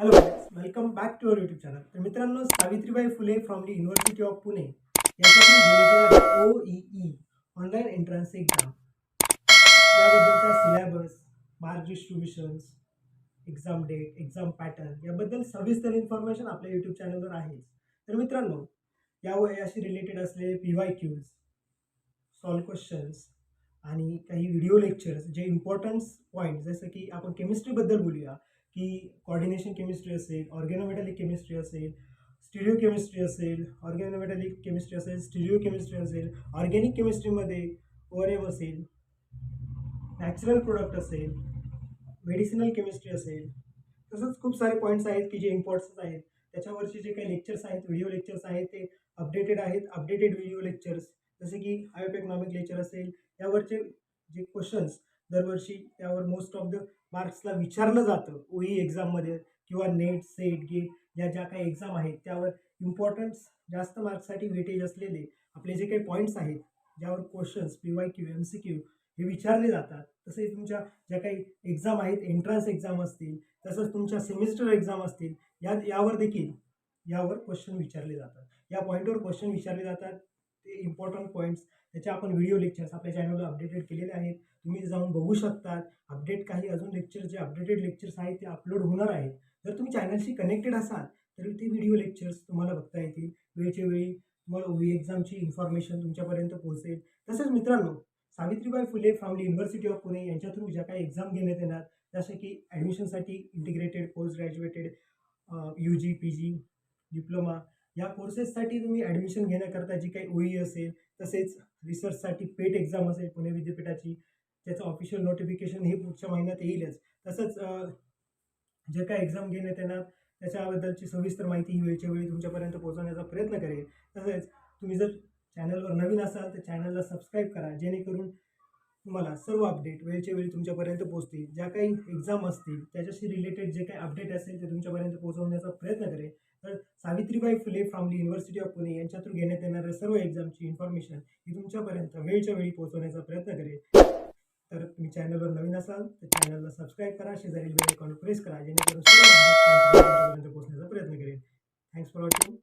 Hello welcome back to our YouTube channel तर मित्रांनो Savitribai Phule from the university of Pune यांच्याकडून O E online entrance exam याबद्दलचा syllabus mark distributions exam date exam pattern याबद्दल सविस्तर information आपल्या YouTube चॅनलवर आहेच. तर मित्रांनो या वयाशी रिलेटेड असलेले P Y Qs solve questions आणि काही व्हिडिओ लेक्चर्स जे इम्पॉर्टन्स पॉईंट जसं की आपण केमिस्ट्रीबद्दल बोलूया की कॉर्डिनेशन केमिस्ट्री असेल ऑर्गॅनोमेटॅलिक केमिस्ट्री असेल स्टिरिओ केमिस्ट्री असेल ऑर्गॅनोमेटॅलिक केमिस्ट्री असेल स्टिरिओ केमिस्ट्री असेल ऑर्गॅनिक केमिस्ट्रीमध्ये ओ एम असेल नॅचरल प्रोडक्ट असेल मेडिसिनल केमिस्ट्री असेल. तसंच खूप सारे पॉईंट्स आहेत की जे इम्पॉर्टन्स आहेत. त्याच्यावरचे जे काही लेक्चर्स आहेत व्हिडिओ लेक्चर्स आहेत ते अपडेटेड आहेत. अपडेटेड व्हिडिओ लेक्चर्स जसे की आयोप इकॉनॉमिक लेक्चर असेल यावरचे जे क्वेश्चन्स दरवर्षी त्यावर मोस्ट ऑफ द मार्क्सला विचारलं जातं ओई एक्झाममध्ये किंवा नेट सेट गेट या ज्या काही एक्झाम आहेत त्यावर इम्पॉर्टन्स जास्त मार्क्ससाठी वेटेज असलेले आपले जे काही पॉईंट्स आहेत ज्यावर questions P Y Q M C Q हे विचारले जातात. तसेच तुमच्या ज्या काही एक्झाम आहेत एंट्रन्स एक्झाम असतील तसंच तुमच्या सेमिस्टर एक्झाम असतील या यावर देखील यावर क्वेश्चन विचारले जातात. या पॉईंटवर क्वेश्चन विचारले जातात ते इम्पॉर्टंट पॉईंट्स त्याचे आपण व्हिडिओ लेक्चर्स आपल्या चॅनलवर अपडेटेड केलेले आहेत. तुम्ही जाऊन बघू शकतात. अपडेट काही अजून लेक्चर जे अपडेटेड लेक्चर्स आहेत ते अपलोड होणार आहेत. जर तुम्ही चॅनलशी कनेक्टेड असाल तर ते व्हिडिओ लेक्चर्स तुम्हाला बघता येतील. वेळच्या वेळी तुम्हाला ओवी एक्झामची इन्फॉर्मेशन तुमच्यापर्यंत पोहोचेल. तसेच मित्रांनो Savitribai Phule from the university of Pune यांच्या थ्रू ज्या काही एक्झाम घेण्यात येणार जसे की ॲडमिशनसाठी integrated post graduated U G P G diploma या कोर्सेससाठी तुम्ही ॲडमिशन घेण्याकरता जी काही ओई असेल तसेच रिसर्चसाठी पेट एक्झाम असेल पुणे विद्यापीठाची त्याचं ऑफिशियल नोटिफिकेशन हे पुढच्या महिन्यात येईलच. तसंच जे काय एक्झाम घेण्यात येणार त्याच्याबद्दलची सविस्तर माहिती ही वेळच्या वेळी तुमच्यापर्यंत पोहोचवण्याचा प्रयत्न करेल. तसेच तुम्ही जर चॅनलवर नवीन असाल तर चॅनलला सबस्क्राईब करा जेणेकरून तुम्हाला सर्व अपडेट वेळच्या वेळी तुमच्यापर्यंत पोहोचतील. ज्या काही एक्झाम असतील त्याच्याशी रिलेटेड जे काही अपडेट असेल ते तुमच्यापर्यंत पोहोचवण्याचा प्रयत्न करेल तर Savitribai Phule from university of Pune यांच्या थ्रू घेण्यात येणाऱ्या सर्व एक्झामची इन्फॉर्मेशन ही तुमच्यापर्यंत वेळच्या वेळी पोहोचवण्याचा प्रयत्न करेल तर तुम्ही चॅनलवर नवीन असाल तर चॅनलला सबस्क्राईब करा शेजारील बेल आयकॉन प्रेस करा जेणेकरून सर्व पोहोचण्याचा प्रयत्न करेल थँक्स फॉर वॉचिंग